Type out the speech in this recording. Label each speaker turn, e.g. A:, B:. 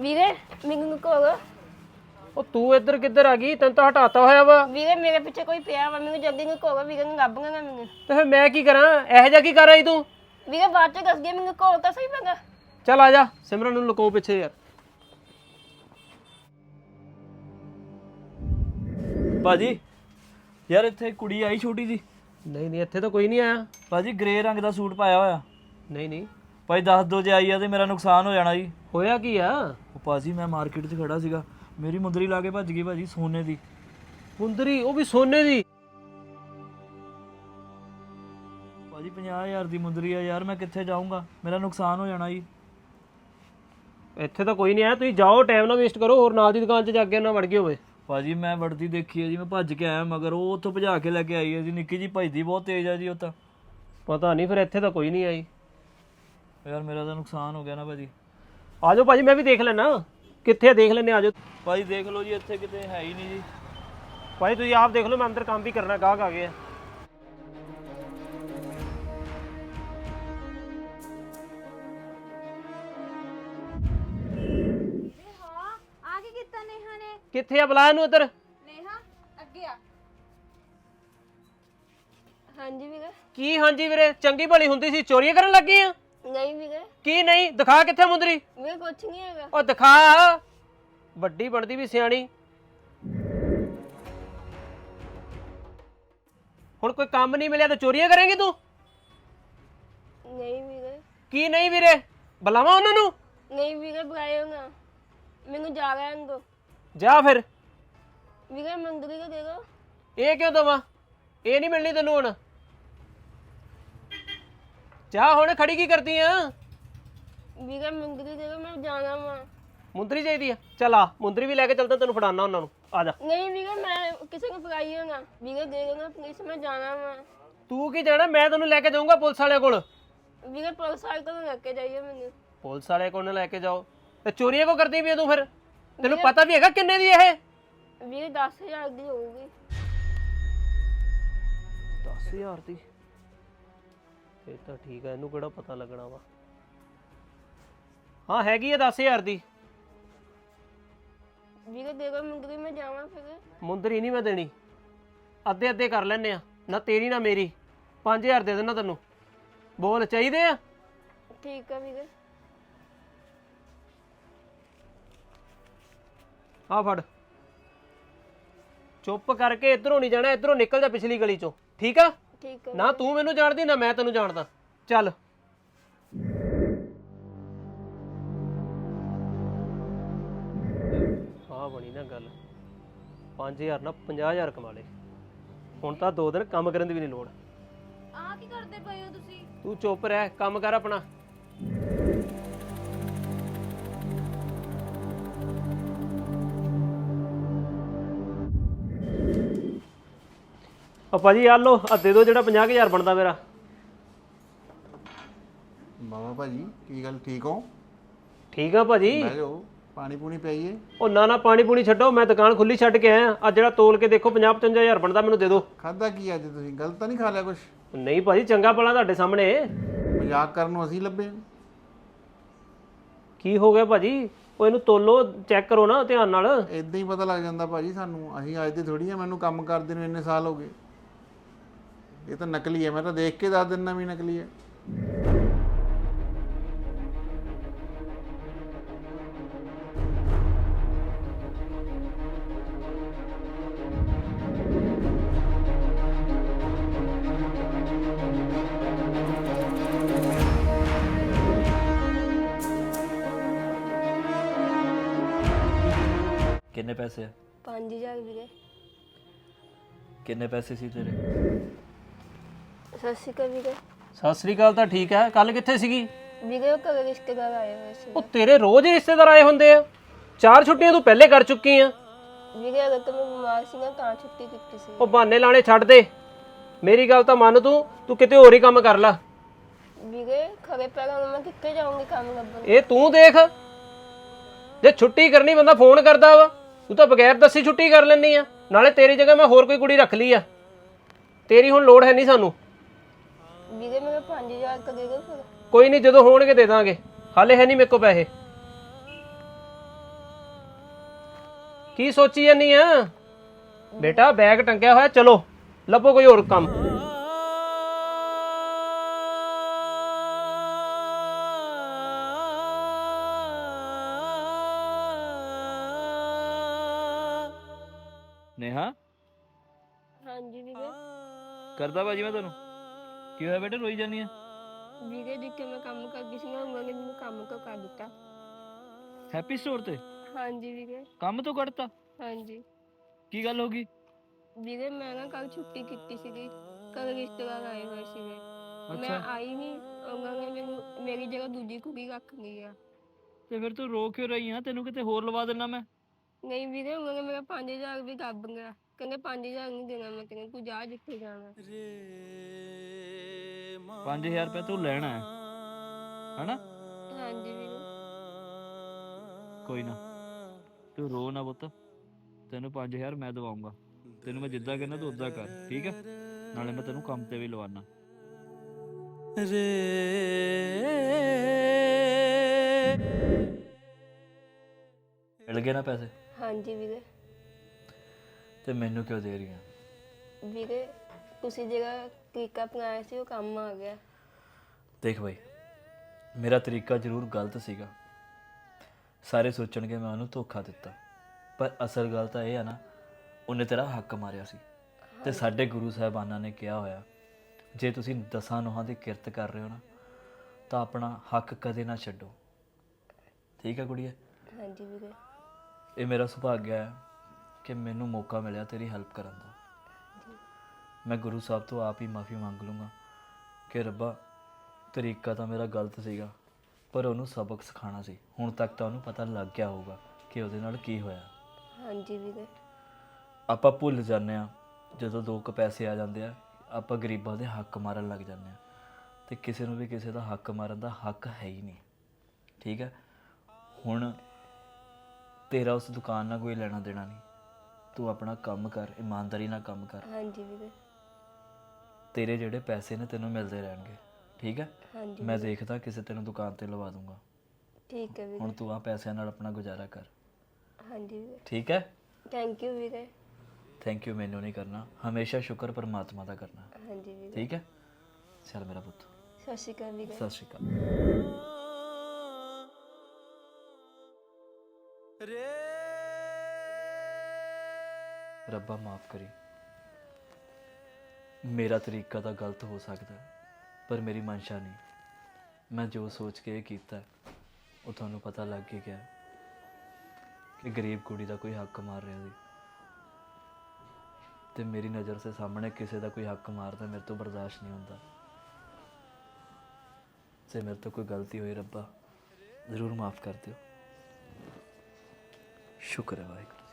A: ਵੀਰੇ ਮੈਨੂੰ ਕੋਲ
B: ਉਹ ਤੂੰ ਇੱਧਰ ਕਿੱਧਰ ਆ ਗਈ? ਤੈਨੂੰ ਤਾਂ ਹਟਾਤਾ ਹੋਇਆ ਵਾ।
A: ਵੀਰੇ ਮੇਰੇ ਪਿੱਛੇ ਕੋਈ ਪਿਆ ਵਾ। ਮੈਨੂੰ ਜਲਦੀ ਨੂੰ ਕੋਲ ਵੀਰੇ ਨੂੰ ਲੱਭਣਾ ਨਾ ਮੈਨੂੰ।
B: ਤੇ ਫਿਰ ਮੈਂ ਕੀ ਕਰਾਂ? ਇਹੋ ਜਿਹਾ ਕੀ ਕਰ ਆਈ ਤੂੰ?
A: ਵੀਰੇ ਬਾਅਦ ਚ ਦੱਸ ਗਿਆ ਮੈਨੂੰ ਕੋਲ ਤਾਂ ਸਹੀ ਪੈਗਾ
B: ਚੱਲ ਆ ਜਾ। ਸਿਮਰਨ ਨੂੰ ਲੁਕੋ ਪਿੱਛੇ ਯਾਰ।
C: ਭਾਜੀ ਯਾਰ ਇੱਥੇ ਕੁੜੀ ਆਈ ਛੋਟੀ ਜੀ
B: ਨਹੀਂ ਨਹੀਂ ਇੱਥੇ ਤਾਂ ਕੋਈ ਨਹੀਂ ਆਇਆ।
C: ਭਾਜੀ ਗ੍ਰੇ ਰੰਗ ਦਾ ਸੂਟ ਪਾਇਆ ਹੋਇਆ।
B: ਨਹੀਂ ਨਹੀਂ।
C: ਭਾਈ ਦੱਸ ਦੋ ਜੇ ਆਈ ਆ ਤੇ ਮੇਰਾ ਨੁਕਸਾਨ ਹੋ ਜਾਣਾ ਜੀ।
B: ਹੋਇਆ ਕੀ ਆ?
C: ਉਹ ਭਾਜੀ ਮੈਂ ਮਾਰਕੀਟ 'ਚ ਖੜਾ ਸੀਗਾ। ਮੇਰੀ ਮੁੰਦਰੀ ਲਾ ਕੇ ਭੱਜ ਗਈ ਭਾਜੀ ਸੋਨੇ ਦੀ।
B: ਮੁੰਦਰੀ? ਉਹ ਵੀ ਸੋਨੇ ਦੀ?
C: ਭਾਜੀ 50000 ਦੀ ਮੁੰਦਰੀ ਆ ਯਾਰ ਮੈਂ ਕਿੱਥੇ ਜਾਊਂਗਾ? ਮੇਰਾ ਨੁਕਸਾਨ ਹੋ ਜਾਣਾ ਜੀ।
B: ਇੱਥੇ ਤਾਂ ਕੋਈ ਨਹੀਂ ਆਇਆ ਤੁਸੀਂ ਜਾਓ ਟਾਈਮ ਨਾ ਵੇਸਟ ਕਰੋ ਹੋਰ ਨਾਲ ਦੀ ਦੁਕਾਨ 'ਚ ਜਾ ਕੇ ਨਾ ਵੜ ਗਏ ਹੋਵੇ
C: ਭਾਜੀ ਮੈਂ ਵੜਦੀ ਦੇਖੀ ਹੈ ਜੀ ਮੈਂ ਭੱਜ ਕੇ ਆਇਆ ਮਗਰ ਉਹ ਉੱਥੋਂ ਭਜਾ ਕੇ ਲੈ ਕੇ ਆਈ ਹੈ ਜੀ। ਨਿੱਕੀ ਜੀ ਭੱਜਦੀ ਬਹੁਤ ਤੇਜ਼ ਆ ਜੀ ਉਹ ਤਾਂ।
B: ਪਤਾ ਨਹੀਂ ਫਿਰ ਇੱਥੇ ਤਾਂ ਕੋਈ ਨਹੀਂ ਆਈ।
C: ਯਾਰ ਮੇਰਾ ਤਾਂ ਨੁਕਸਾਨ ਹੋ ਗਿਆ ਨਾ ਭਾਜੀ।
B: ਆ ਜਾਓ ਭਾਜੀ ਮੈਂ ਵੀ ਦੇਖ ਲੈਣਾ ਕਿੱਥੇ ਆ? ਦੇਖ ਲੈਨੇ ਆ ਜਾਓ
C: ਭਾਜੀ ਦੇਖ ਲਓ ਜੀ ਇੱਥੇ ਕਿਤੇ ਹੈ ਹੀ ਨਹੀਂ ਜੀ।
B: ਭਾਈ ਤੁਸੀਂ ਆਪ ਦੇਖ ਲਓ ਮੈਂ ਅੰਦਰ ਕੰਮ ਵੀ ਕਰਨਾ ਗਾਹਕ ਆ ਗਏ ਆ।
D: ਹਾਂ ਆ ਕੀ ਕੀਤਾ ਨੇਹਾ ਨੇ?
B: ਕਿੱਥੇ ਆ? ਬੁਲਾ ਇਹਨੂੰ ਇੱਧਰ।
D: ਨੇਹਾ ਅੱਗੇ ਆ।
A: ਹਾਂਜੀ ਵੀਰੇ।
B: ਕੀ ਹਾਂਜੀ ਵੀਰੇ? ਚੰਗੀ ਭਲੀ ਹੁੰਦੀ ਸੀ ਚੋਰੀਆਂ ਕਰਨ ਲੱਗੀ ਆ?
A: ਨਹੀਂ ਵੀਰੇ
B: ਕੀ ਨਹੀਂ? ਦਿਖਾ ਕਿੱਥੇ ਮੁੰਦਰੀ?
A: ਵੀਰੇ ਕੁਛ ਨਹੀਂ ਹੈਗਾ।
B: ਉਹ ਦਿਖਾ। ਵੱਡੀ ਬਣਦੀ ਵੀ ਸਿਆਣੀ। ਹੁਣ ਕੋਈ ਕੰਮ ਨਹੀਂ ਮਿਲਿਆ ਤਾਂ ਚੋਰੀਆਂ ਕਰੇਂਗੀ ਤੂੰ?
A: ਨਹੀਂ ਵੀਰੇ
B: ਕੀ ਨਹੀਂ ਵੀਰੇ? ਬੁਲਾਵਾ ਉਹਨਾਂ ਨੂੰ?
A: ਨਹੀਂ ਵੀਰੇ ਬੁਲਾਇਓ ਨਾ। ਮੈਨੂੰ ਜਾ ਲੈਣ ਦੋ।
B: ਜਾ ਫਿਰ।
A: ਵੀਰੇ ਮੰਦਰੀ ਕੇ ਦੇ ਦੋ।
B: ਇਹ ਕਿਉਂ ਦਵਾ? ਇਹ ਨਹੀਂ ਮਿਲਣੀ ਤੈਨੂੰ ਹੁਣ। ਜਾ ਹੁਣ ਖੜੀ ਕੀ ਕਰਦੀ ਆ?
A: ਵੀਰੇ ਮੰਦਰੀ ਦੇ ਮੈਂ ਜਾਣਾ ਵਾ।
B: ਮੁੰਦਰੀ ਚਾਹੀਦੀ ਆ। ਚੱਲ ਆ ਮੁੰਦਰੀ ਵੀ ਲੈ ਕੇ ਚੱਲਦਾ ਤੈਨੂੰ ਫੜਾਣਾ ਉਹਨਾਂ ਨੂੰ। ਆ ਜਾ।
A: ਨਹੀਂ ਵੀਰੇ ਮੈਂ ਕਿਸੇ ਨੂੰ ਬੁਲਾਈਓ ਨਾ ਵੀਰੇ ਦੇ ਦੋ ਨਾ ਪੁਲਿਸ ਮੈਂ ਜਾਣਾ ਵਾ।
B: ਤੂੰ ਕੀ ਜਾਣਾ? ਮੈਂ ਤੈਨੂੰ ਲੈ ਕੇ ਜਾਊਂਗਾ ਪੁਲਿਸ ਵਾਲੇ ਕੋਲ।
A: ਵੀਰੇ ਪੁਲਿਸ ਵਾਲੇ ਕੋਲ ਲੈ ਕੇ ਜਾਈਏ ਮੈਨੂੰ।
B: ਪੁਲਿਸ ਵਾਲੇ ਕੋਲ ਨਾ ਲੈ ਕੇ ਜਾਓ। ਤੇ ਚੋਰੀਆਂ ਕੋ ਕਰਦੀ ਵੀ ਆ ਤੂੰ ਫਿਰ? ਤੈਨੂੰ ਪਤਾ ਵੀ ਹੈਗਾ ਕਿੰਨੇ ਦੀ ਇਹ?
A: ਵੀਰੇ 10000 ਦੀ ਹੋਊਗੀ।
B: 10000 ਦੀ? ਇਹ ਤਾਂ ਠੀਕ ਹੈ ਇਹਨੂੰ ਕਿਹੜਾ ਪਤਾ ਲੱਗਣਾ ਵਾ। ਹਾਂ ਹੈਗੀ ਹੈ 10000 ਦੀ।
A: ਵੀਰੇ ਦੇ ਦੋ ਮੰਦਰੀ ਮੈਂ ਜਾਵਾਂ ਫਿਰ।
B: ਮੁੰਦਰੀ ਨਹੀਂ ਮੈਂ ਦੇਣੀ। ਅੱਧੇ ਅੱਧੇ ਕਰ ਲੈਨੇ ਆ। ਨਾ ਤੇਰੀ ਨਾ ਮੇਰੀ। 5000 ਦੇ ਦੇਣਾ ਤੈਨੂੰ। ਬੋਲ ਚਾਹੀਦੇ ਆ?
A: ਠੀਕ ਆ ਵੀਰੇ।
B: ਆ ਫੜ। ਚੁੱਪ ਕਰਕੇ ਇਧਰੋਂ ਨਹੀਂ ਜਾਣਾ ਇਧਰੋਂ ਨਿਕਲ ਜਾ ਪਿਛਲੀ ਗਲੀ ਚੋਂ। ਠੀਕ ਆ?
A: ਠੀਕ
B: ਨਾ ਤੂੰ ਮੈਨੂੰ ਜਾਣਦੀ ਨਾ ਮੈਂ ਤੈਨੂੰ ਜਾਣਦਾ। ਚੱਲ। ਆ ਬਣੀ ਨਾ ਗੱਲ। 5000 ਨਾ 50000 ਕਮਾ ਲੇ। ਹੁਣ ਤਾਂ ਦੋ ਦਿਨ ਕੰਮ ਕਰਨ ਦੀ ਵੀ ਨਹੀਂ ਲੋੜ।
D: ਆ ਕੀ ਕਰਦੇ ਪਏ ਹੋ ਤੁਸੀਂ?
B: ਤੂੰ ਚੁੱਪ ਰਹਿ ਕੰਮ ਕਰ ਆਪਣਾ। ਆ ਭਾਜੀ ਆ ਲੋ ਆ ਦੇ ਦਿਓ ਜਿਹੜਾ 50000 ਬਣਦਾ ਮੇਰਾ।
E: ਮਾਮਾ ਭਾਜੀ ਕੀ ਗੱਲ ਠੀਕ ਹੋ?
B: ਠੀਕ ਆ ਭਾਜੀ।
E: ਬਹਿ ਜਾਓ ਪਾਣੀ ਪੂਣੀ ਪਈਏ
B: ਉਹ ਨਾ ਨਾ ਪਾਣੀ ਪੂਣੀ ਛੱਡੋ ਮੈਂ ਦੁਕਾਨ ਖੁੱਲੀ ਛੱਡ ਕੇ ਆਇਆ। ਆ ਜਿਹੜਾ ਤੋਲ ਕੇ ਦੇਖੋ 50 55000 ਬਣਦਾ ਮੈਨੂੰ ਦੇ ਦਿਓ।
E: ਖਾਦਾ ਕੀ ਅੱਜ ਤੁਸੀਂ? ਗਲਤ ਤਾਂ ਨਹੀਂ ਖਾ ਲਿਆ ਕੁਛ?
B: ਨਹੀਂ ਭਾਜੀ ਚੰਗਾ ਭਲਾ ਤੁਹਾਡੇ ਸਾਹਮਣੇ।
E: ਮਜ਼ਾਕ ਕਰਨ ਨੂੰ ਅਸੀਂ ਲੱਭੇ।
B: ਕੀ ਹੋ ਗਿਆ ਭਾਜੀ? ਉਹ ਇਹਨੂੰ ਤੋਲੋ ਚੈੱਕ ਕਰੋ ਨਾ ਧਿਆਨ ਨਾਲ।
E: ਇਦਾਂ ਹੀ ਪਤਾ ਲੱਗ ਜਾਂਦਾ ਭਾਜੀ ਸਾਨੂੰ। ਅਸੀਂ ਅੱਜ ਦੇ ਥੋੜੀ ਆ ਮੈਨੂੰ ਕੰਮ ਕਰਦੇ ਨੂੰ ਇੰਨੇ ਸਾਲ ਹੋ ਗਏ। ਇਹ ਤਾਂ ਨਕਲੀ ਹੈ ਮੈਂ ਤਾਂ ਦੇਖ ਕੇ ਦੱਸ ਦਿੰਦਾ ਵੀ ਨਕਲੀ ਹੈ।
C: ਕਿੰਨੇ ਪੈਸੇ ਆ?
A: 5000 ਵੀਰੇ।
C: ਕਿੰਨੇ ਪੈਸੇ ਸੀ ਤੇਰੇ?
A: ਸਤਿ ਸ਼੍ਰੀ ਅਕਾਲ ਵੀਰੇ।
B: ਸਤਿ ਸ੍ਰੀ ਅਕਾਲ ਤਾਂ ਠੀਕ ਹੈ। ਕੱਲ ਕਿੱਥੇ ਸੀਗੀ?
A: ਵੀਰੇ ਉਹ ਘਰੇ ਰਿਸ਼ਤੇਦਾਰ ਆਏ ਹੋਏ ਸੀ।
B: ਉਹ ਤੇਰੇ ਰੋਜ਼ ਹੀ ਰਿਸ਼ਤੇਦਾਰ ਆਏ ਹੁੰਦੇ ਆ। ਚਾਰ ਛੁੱਟੀਆਂ ਤੂੰ ਪਹਿਲੇ ਕਰ ਚੁੱਕੀ ਆ।
A: ਵੀਰੇ ਅਗਰ ਤਾਂ ਮੈਂ ਬਿਮਾਰ ਸੀ ਨਾ ਤਾਂ ਛੁੱਟੀ ਕੀਤੀ ਸੀ।
B: ਉਹ ਬਹਾਨੇ ਲਾਣੇ ਛੱਡ ਦੇ। ਮੇਰੀ ਗੱਲ ਤਾਂ ਮੰਨ ਤੂੰ ਤੂੰ ਕਿਤੇ ਹੋਰ ਹੀ ਕੰਮ ਕਰ ਲੈ।
A: ਵੀਰੇ ਖਰੇ ਪੈਰਾਂ ਨੂੰ ਮੈਂ ਕਿੱਥੇ ਜਾਊਂਗੀ ਕੰਮ ਲੱਭਣ?
B: ਇਹ ਤੂੰ ਦੇਖ। ਜੇ ਛੁੱਟੀ ਕਰਨੀ ਬੰਦਾ ਫੋਨ ਕਰਦਾ ਵਾ। ਤੂੰ ਤਾਂ ਬਗੈਰ ਦੱਸੀ ਛੁੱਟੀ ਕਰ ਲੈਣੀ ਆ। ਨਾਲੇ ਤੇਰੀ ਜਗ੍ਹਾ ਮੈਂ ਹੋਰ ਕੋਈ ਕੁੜੀ ਰੱਖ ਲਈ ਆ। ਤੇਰੀ ਹੁਣ ਲੋੜ ਹੈ ਨਹੀਂ ਸਾਨੂੰ।
A: ਵੀਰੇ ਮੇਰੇ 5000 ਕ ਦੇ ਦਿਓ ਫਿਰ।
B: ਕੋਈ ਨਹੀਂ ਜਦੋਂ ਹੋਣਗੇ ਦੇ ਦਾਂਗੇ। ਹਾਲੇ ਹੈ ਨਹੀਂ ਮੇਰੇ ਕੋਲ ਪੈਸੇ। ਕੀ ਸੋਚੀ ਜਾਨੀ ਆ? ਬੇਟਾ ਬੈਗ ਟੰਗਿਆ ਹੋਇਆ ਚਲੋ। ਲੱਭੋ ਕੋਈ ਹੋਰ ਕੰਮ।
C: ਨੇਹਾ?
A: ਹਾਂਜੀ ਵੀਰੇ।
C: ਕਰਦਾ ਭਾਜੀ ਮੈਂ ਤੈਨੂੰ? ਕੀ ਹੋਇਆ ਬੇਟੇ ਰੋਈ ਜਾਨੀ ਆ?
A: ਵੀਰੇ ਜਿੱਥੇ ਮੈਂ ਕੰਮ ਕਰਦੀ ਸੀ ਨਾ ਉਹਨਾਂ ਨੇ ਮੈਨੂੰ ਕੰਮ ਤੋਂ ਕਰ ਦਿੱਤਾ?
C: ਹੈਪੀ ਸਟੋਰ ਤੇ?
A: ਹਾਂਜੀ ਵੀਰੇ।
C: ਕੰਮ ਤੋਂ ਕੱਢਤਾ?
A: ਹਾਂਜੀ।
C: ਕੀ ਗੱਲ ਹੋ ਗਈ?
A: ਵੀਰੇ ਮੈਂ ਨਾ ਕੱਲ ਛੁੱਟੀ ਕੀਤੀ ਸੀਗੀ। ਕੱਲ ਰਿਸ਼ਤੇਦਾਰ ਆਏ ਹੋਏ ਸੀਗੇ। ਮੈਂ ਆਈ ਨਹੀਂ ਉਹਨਾਂ ਨੇ ਮੈਨੂੰ ਮੇਰੀ ਜਗ੍ਹਾ ਦੂਜੀ ਕੁੜੀ ਰੱਖ ਲਈ ਆ।
C: ਤੇ ਫਿਰ ਤੂੰ ਰੋ ਕਿਉਂ ਰਹੀ ਆ? ਤੈਨੂੰ ਕਿਤੇ ਹੋਰ ਲਵਾ ਦੇਣਾ ਮੈਂ?
A: ਨਹੀਂ ਵੀਰੇ ਉਹਨਾਂ ਨੇ ਮੇਰਾ 5000 ਵੀ ਦੱਬ ਗਿਆ। ਕਹਿੰਦੇ 5000 ਨਹੀਂ ਦੇਣਾ ਮੈਂ ਤੈਨੂੰ ਤੂੰ ਜਾ ਜਿੱਥੇ ਜਾਣਾ।
C: 5000 ਰੁਪਏ ਤੂੰ ਲੈਣਾ ਹੈ। ਹਨਾ?
A: ਹਾਂਜੀ ਵੀਰੇ।
C: ਕੋਈ ਨਾ। ਤੂੰ ਰੋ ਨਾ ਪੁੱਤ। ਤੈਨੂੰ 5000 ਮੈਂ ਦਵਾਉਂਗਾ। ਤੈਨੂੰ ਮੈਂ ਜਿੱਦਾਂ ਕਹਿੰਦਾ ਤੂੰ ਉਦਾਂ ਕਰ ਠੀਕ ਹੈ? ਨਾਲੇ ਮੈਂ ਤੈਨੂੰ ਕੰਮ ਤੇ ਵੀ ਲਵਾਨਾ। ਮਿਲ ਗਏ ਨਾ ਪੈਸੇ?
A: ਹਾਂਜੀ ਵੀਰੇ।
C: ਤੇ ਮੈਨੂੰ ਕਿਉਂ ਦੇ ਰਹੀ ਆ
A: ਵੀਰੇ ਤੁਸੀਂ ਜਿਹੜਾ ਤਰੀਕਾ ਅਪਣਾਇਆ ਸੀ ਉਹ ਕੰਮ ਆ ਗਿਆ।
C: ਦੇਖ ਭਾਈ ਮੇਰਾ ਤਰੀਕਾ ਜ਼ਰੂਰ ਗਲਤ ਸੀਗਾ। ਸਾਰੇ ਸੋਚਣਗੇ ਮੈਂ ਉਹਨੂੰ ਧੋਖਾ ਦਿੱਤਾ। ਪਰ ਅਸਲ ਗੱਲ ਤਾਂ ਇਹ ਆ ਨਾ ਉਹਨੇ ਤੇਰਾ ਹੱਕ ਮਾਰਿਆ ਸੀ। ਤੇ ਸਾਡੇ ਗੁਰੂ ਸਾਹਿਬਾਨਾਂ ਨੇ ਕਿਹਾ ਹੋਇਆ ਜੇ ਤੁਸੀਂ ਦਸਾਂ ਨੋਹਾਂ ਦੀ ਕਿਰਤ ਕਰ ਰਹੇ ਹੋ ਨਾ ਤਾਂ ਆਪਣਾ ਹੱਕ ਕਦੇ ਨਾ ਛੱਡੋ। ਠੀਕ ਹੈ ਕੁੜੀਏ
A: ਹਾਂਜੀ ਵੀਰੇ।
C: ਇਹ ਮੇਰਾ ਸੁਭਾਗਿਆ ਹੈ ਕਿ ਮੈਨੂੰ ਮੌਕਾ ਮਿਲਿਆ ਤੇਰੀ ਹੈਲਪ ਕਰਨ ਦਾ। ਮੈਂ ਗੁਰੂ ਸਾਹਿਬ ਤੋਂ ਆਪ ਹੀ ਮਾਫੀ ਮੰਗ ਲੂੰਗਾ ਕਿ ਰੱਬਾ ਤਰੀਕਾ ਤਾਂ ਮੇਰਾ ਗਲਤ ਸੀਗਾ ਪਰ ਉਹਨੂੰ ਸਬਕ ਸਿਖਾਉਣਾ ਸੀ। ਹੁਣ ਤੱਕ ਤਾਂ ਉਹਨੂੰ ਪਤਾ ਲੱਗ ਗਿਆ ਹੋਊਗਾ ਕਿ ਉਹਦੇ ਨਾਲ ਕੀ ਹੋਇਆ।
A: ਹਾਂਜੀ ਵੀਰੇ।
C: ਆਪਾਂ ਭੁੱਲ ਜਾਂਦੇ ਆ ਜਦੋਂ ਦੋ ਕੁ ਪੈਸੇ ਆ ਜਾਂਦੇ ਆ ਆਪਾਂ ਗਰੀਬਾਂ ਦੇ ਹੱਕ ਮਾਰਨ ਲੱਗ ਜਾਂਦੇ ਆ ਤੇ ਕਿਸੇ ਨੂੰ ਵੀ ਕਿਸੇ ਦਾ ਹੱਕ ਮਾਰਨ ਦਾ ਹੱਕ ਹੈ ਹੀ ਨਹੀਂ। ਠੀਕ ਹੈ? ਹੁਣ ਤੇਰਾ ਉਸ ਦੁਕਾਨ ਨਾਲ ਕੋਈ ਲੈਣਾ ਦੇਣਾ ਨਹੀਂ। ਤੂੰ ਆਪਣਾ ਕੰਮ ਕਰ ਇਮਾਨਦਾਰੀ ਨਾਲ ਕੰਮ ਕਰ।
A: ਹਾਂਜੀ ਵੀਰੇ।
C: ਤੇਰੇ ਜਿਹੜੇ ਪੈਸੇ ਨੇ ਤੈਨੂੰ ਮਿਲਦੇ ਰਹਿਣਗੇ ਠੀਕ ਹੈ?
A: ਹਾਂਜੀ।
C: ਮੈਂ ਦੇਖਦਾ ਕਿਸੇ ਤੈਨੂੰ ਦੁਕਾਨ ਤੇ ਲਵਾ ਦੂੰਗਾ।
A: ਠੀਕ ਹੈ ਵੀਰੇ।
C: ਹੁਣ ਤੂੰ ਆ ਪੈਸਿਆਂ ਨਾਲ ਆਪਣਾ ਗੁਜ਼ਾਰਾ ਕਰ।
A: ਹਾਂਜੀ ਵੀਰੇ।
C: ਠੀਕ ਹੈ?
A: ਥੈਂਕ ਯੂ ਵੀਰੇ।
C: ਥੈਂਕ ਯੂ ਮੈਨੂੰ ਨਹੀਂ ਕਰਨਾ। ਹਮੇਸ਼ਾ ਸ਼ੁਕਰ ਪਰਮਾਤਮਾ ਦਾ ਕਰਨਾ।
A: ਹਾਂਜੀ ਵੀਰੇ।
C: ਠੀਕ ਹੈ? ਚੱਲ ਮੇਰਾ ਪੁੱਤ।
A: ਸਤਿ ਸ਼੍ਰੀ ਅਕਾਲ ਵੀਰੇ।
C: ਸਤਿ ਸ਼੍ਰੀ ਅਕਾਲ। ਰੱਬਾ ਮਾਫ ਕਰੀ। ਮੇਰਾ ਤਰੀਕਾ ਤਾਂ ਗਲਤ ਹੋ ਸਕਦਾ ਹੈ, ਪਰ ਮੇਰੀ ਮਨਸ਼ਾ ਨਹੀਂ। ਮੈਂ ਜੋ ਸੋਚ ਕੇ ਇਹ ਕੀਤਾ ਉਹ ਤੁਹਾਨੂੰ ਪਤਾ ਲੱਗ ਹੀ ਗਿਆ ਕਿ ਗਰੀਬ ਕੁੜੀ ਦਾ ਕੋਈ ਹੱਕ ਮਾਰ ਰਿਹਾ ਸੀ। ਤੇ ਮੇਰੀ ਨਜ਼ਰ ਸੇ ਸਾਹਮਣੇ ਕਿਸੇ ਦਾ ਕੋਈ ਹੱਕ ਮਾਰਦਾ ਮੇਰੇ ਤੋਂ ਬਰਦਾਸ਼ਤ ਨਹੀਂ ਹੁੰਦਾ। ਜੇ ਮੇਰੇ ਤੋਂ ਕੋਈ ਗਲਤੀ ਹੋਈ ਰੱਬਾ ਜ਼ਰੂਰ ਮਾਫ ਕਰ ਦਿਓ। ਸ਼ੁਕਰ ਹੈ ਵਾਹਿਗੁਰੂ